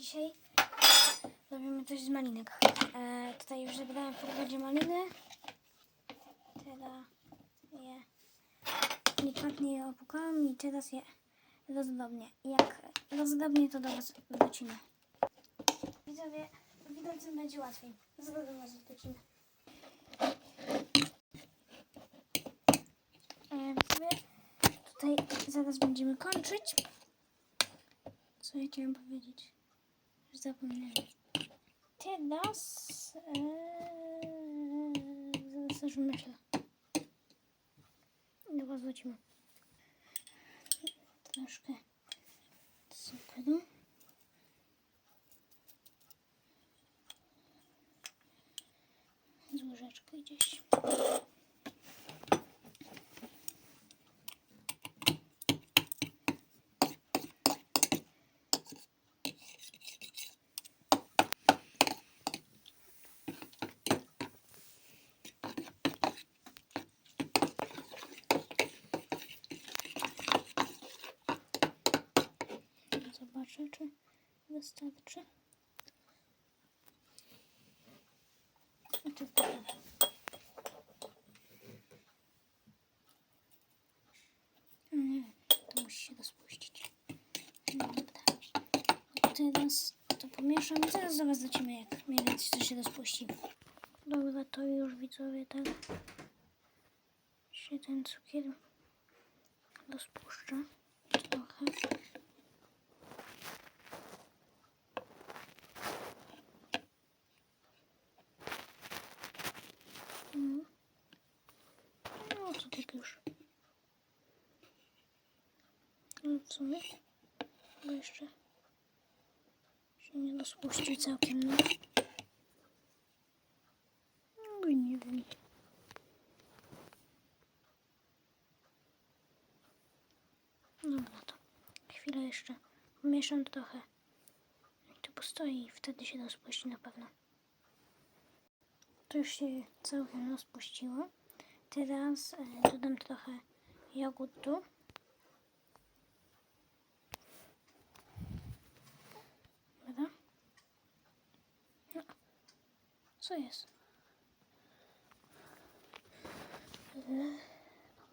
Dzisiaj robimy coś z malinek. E, tutaj już zebrałem w podwodzie maliny. Teraz je delikatnie je opukałam i teraz je rozdobnię. Jak rozdobnię, to do Was wrócimy. Widzowie, widocznie będzie łatwiej. Do Was wrócimy. E, tutaj zaraz będziemy kończyć. Co ja chciałem powiedzieć? Już zapomniałem. Teraz... Eee, zaraz myślę. Dobra, wrócimy. Troszkę cukru. Z łyżeczkę gdzieś. Zobaczę, czy wystarczy. A czy to Nie, to musi się rozpuścić. No dobra. Teraz to pomieszam i zaraz lecimy, jak mniej więcej to się rozpuści. Dobra, to już widzowie tak się ten cukier rozpuszcza trochę. Mm. No to tak już. No w sumie, bo jeszcze się nie rozpuścił całkiem, no. No nie wiem. Dobra, to chwilę jeszcze mieszam trochę. To postoi i wtedy się rozpuści na pewno. To już się całkiem rozpuściło. Teraz e, dodam trochę jogurtu. Dobra. No. Co jest?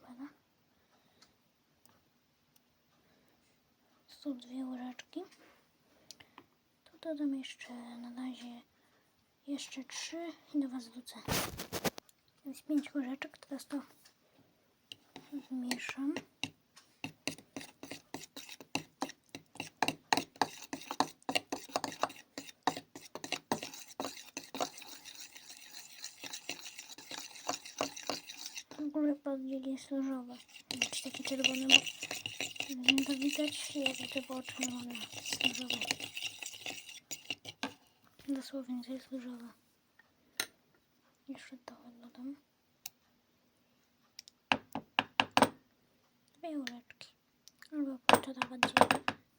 Dobra. Są dwie łyżeczki. To dodam jeszcze na razie jeszcze trzy i do Was wrócę. Jest pięć łyżeczek, teraz to zmieszam. W ogóle bardziej jest różowe. Czy taki czerwony, bo nie to widać, jak to było czerwone różowe. Dosłownie to jest różowe. Jeszcze trochę dodam. Dwie łyżeczki. Albo półtora bardziej.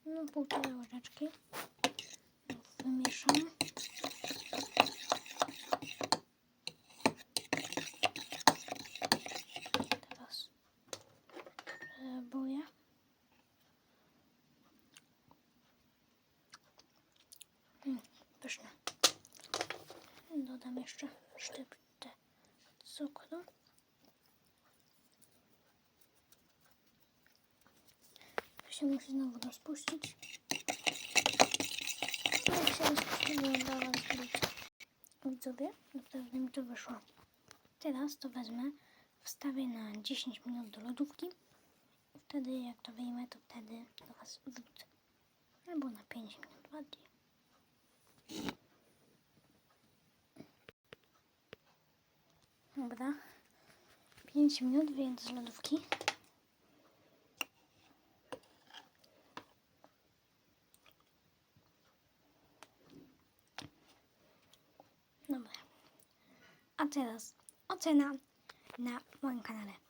No półtora łyżeczki. Wymieszam. Dodam jeszcze sztyptę cukru. To się musi znowu rozpuścić. No Jak się rozpuściło, dałam wrócę. Widzowie, naprawdę mi to wyszło. Teraz to wezmę, wstawię na 10 minut do lodówki. Wtedy jak to wyjmę, to wtedy do Was wrócę. Albo na 5 minut bardziej. Dobra. 5 minut wyjęć z lodówki. Dobra. A teraz ocena na moim kanale.